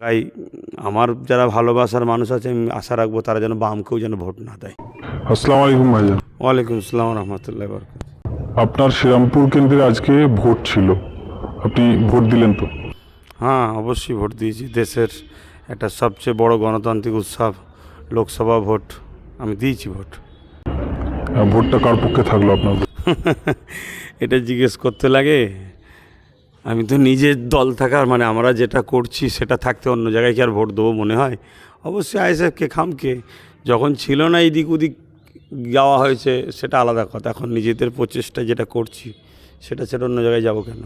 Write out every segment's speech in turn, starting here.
তাই আমার যারা ভালোবাসার মানুষ আছে আমি আশা রাখব তারা যেন বামকেও যেন ভোট না দেয়। আসসালামু আলাইকুম ভাইজান ওয়ালাইকুম আসসালাম রহমতুল্লাহ বরকাত আপনার শ্রীরামপুর কেন্দ্রে আজকে ভোট ছিল। আপনি ভোট দিলেন তো? হ্যাঁ অবশ্যই ভোট দিয়েছি। দেশের একটা সবচেয়ে বড় গণতান্ত্রিক উৎসব লোকসভা ভোট আমি দিয়েছি ভোট। ভোটটা কার পক্ষে থাকল আপনার এটা জিজ্ঞেস করতে লাগে। আমি তো নিজের দল থাকার মানে আমরা যেটা করছি সেটা থাকতে অন্য জায়গায় কি আর ভোট দেবো মনে হয়? অবশ্যই আইএসএফকে খামকে। যখন ছিল না এদিক ওদিক যাওয়া হয়েছে সেটা আলাদা কথা। এখন নিজেদের প্রচেষ্টা যেটা করছি সেটা সেটা অন্য জায়গায় যাব কেন?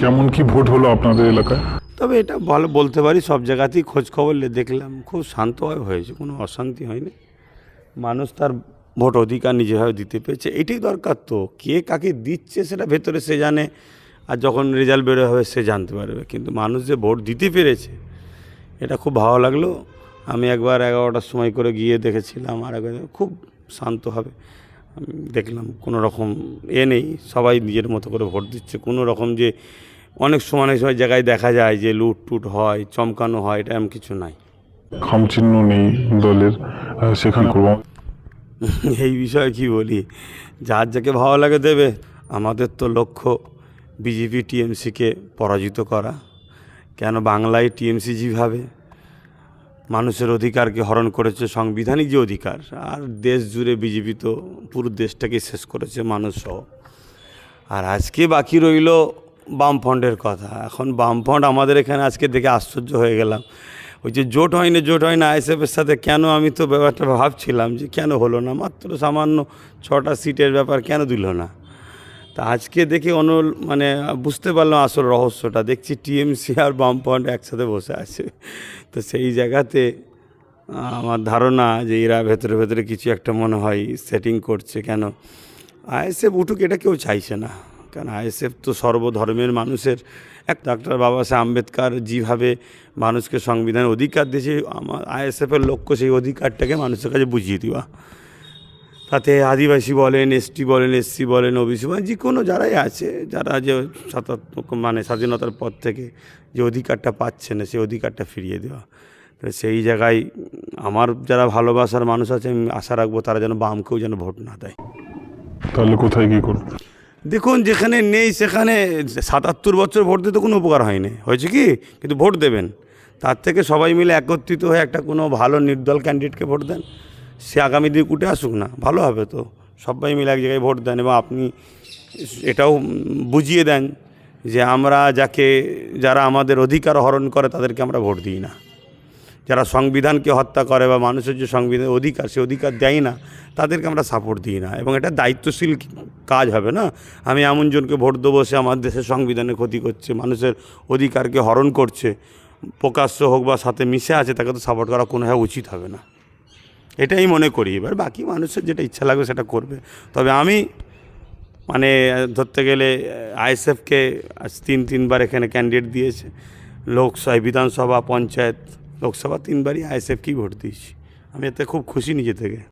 কেমন কি ভোট হলো আপনাদের এলাকায়? তবে এটা ভালো বলতে পারি সব জায়গাতেই খোঁজ খবর দেখলাম খুব শান্তভাবে হয়েছে কোনো অশান্তি হয়নি। মানুষ তার ভোট অধিকার নিজেভাবে দিতে পেরেছে এটাই দরকার তো। কে কাকে দিচ্ছে সেটা ভেতরে সে জানে আর যখন রেজাল্ট বেরো হবে সে জানতে পারবে। কিন্তু মানুষ যে ভোট দিতে পেরেছে এটা খুব ভালো লাগল। আমি একবার এগারোটার সময় করে গিয়ে দেখেছিলাম আর একবার খুব শান্ত হবে। দেখলাম কোনো রকম এ নেই সবাই নিজের মতো করে ভোট দিচ্ছে। কোনো রকম যে অনেক সময় অনেক সময় জায়গায় দেখা যায় যে লুট টুট হয় চমকানো হয় এটা এমন কিছু নাই। খামচিহ্ন নেই দলের সেখানে এই বিষয়ে কি বলি? যার যাকে ভালো লাগে দেবে আমাদের তো লক্ষ্য। বিজেপি টিএমসিকে পরাজিত করা। কেন বাংলায় টিএমসি যেভাবে মানুষের অধিকারকে হরণ করেছে, সাংবিধানিক যে অধিকার, আর দেশ জুড়ে বিজেপি তো পুরো দেশটাকে শেষ করেছে মানুষ সহ আর আজকে বাকি রইল বামফ্রন্টের কথা। এখন বামফ্রন্ট আমাদের এখানে আজকে দেখে আশ্চর্য হয়ে গেলাম। ওই যে জোট হয়নি, জোট হয় না আইএসএফের সাথে কেন? আমি তো ব্যাপারটা ভাবছিলাম যে কেন হলো না? মাত্র সামান্য ছটা সিটের ব্যাপার কেন দিল না? তা আজকে দেখে অন মানে বুঝতে পারলাম আসল রহস্যটা। দেখছি টিএমসি আর বামফ্রন্ট একসাথে বসে আছে। তো সেই জায়গাতে আমার ধারণা যে এরা ভেতরে ভেতরে কিছু একটা মনে হয় সেটিং করছে কেন? আইএসএফ উঠুক, এটা কেউ চাইছে না। কারণ আইএসএফ তো সর্বধর্মের মানুষের। এক ডাক্তার বাবা সাহেব আম্বেদকর যেভাবে মানুষকে সংবিধানের অধিকার দিয়েছে, আমার আইএসএফের লক্ষ্য সেই অধিকারটাকে মানুষের কাছে বুঝিয়ে দেওয়া তাতে আদিবাসী বলেন এসটি বলেন এসসি বলেন ওবিসি বলেন যে কোনো যারাই আছে যারা যে সাতাত্মক মানে স্বাধীনতার পর থেকে যে অধিকারটা পাচ্ছে না সেই অধিকারটা ফিরিয়ে দেওয়া। তো সেই জায়গায় আমার যারা ভালোবাসার মানুষ আছে আমি আশা রাখব তারা যেন বামকেও যেন ভোট না দেয়। তাহলে কোথায় কি করব? দেখুন যেখানে নেই সেখানে সাতাত্তর বছর ভোট দিতে কোনো উপকার হয়নি। হয়েছে কি? কিন্তু ভোট দেবেন। তার থেকে সবাই মিলে একত্রিত হয়ে একটা কোনো ভালো নির্দল ক্যান্ডিডেটকে ভোট দেন। সে আগামী দিন উঠে আসুক না, ভালো হবে তো। সবাই মিলে এক জায়গায় ভোট দেন এবং আপনি এটাও বুঝিয়ে দেন যে আমরা যাকে, যারা আমাদের অধিকার হরণ করে তাদেরকে আমরা ভোট দিই না। যারা সংবিধানকে হত্যা করে বা মানুষের যে সংবিধানের অধিকার, সে অধিকার দেয় না, তাদেরকে আমরা সাপোর্ট দিই না। এবং এটা দায়িত্বশীল কাজ হবে না। আমি এমন জনকে ভোট দেবো, সে আমার দেশের সংবিধানের ক্ষতি করছে, মানুষের অধিকারকে হরণ করছে, প্রকাশ্য হোক বা সাথে মিশে আছে, তাকে তো সাপোর্ট করা কোনোভাবে উচিত হবে না। এটাই মনে করি। এবার বাকি মানুষের যেটা ইচ্ছা লাগবে সেটা করবে। তবে আমি মানে ধরতে গেলে, আইএসএফকে আজ তিন, তিনবার এখানে ক্যান্ডিডেট দিয়েছে। লোকসভায় বিধানসভা, পঞ্চায়েত, লোকসভা তিনবারই আইএসএফকেই ভোট দিয়েছি। আমি এতে খুব খুশি নিজে থেকে।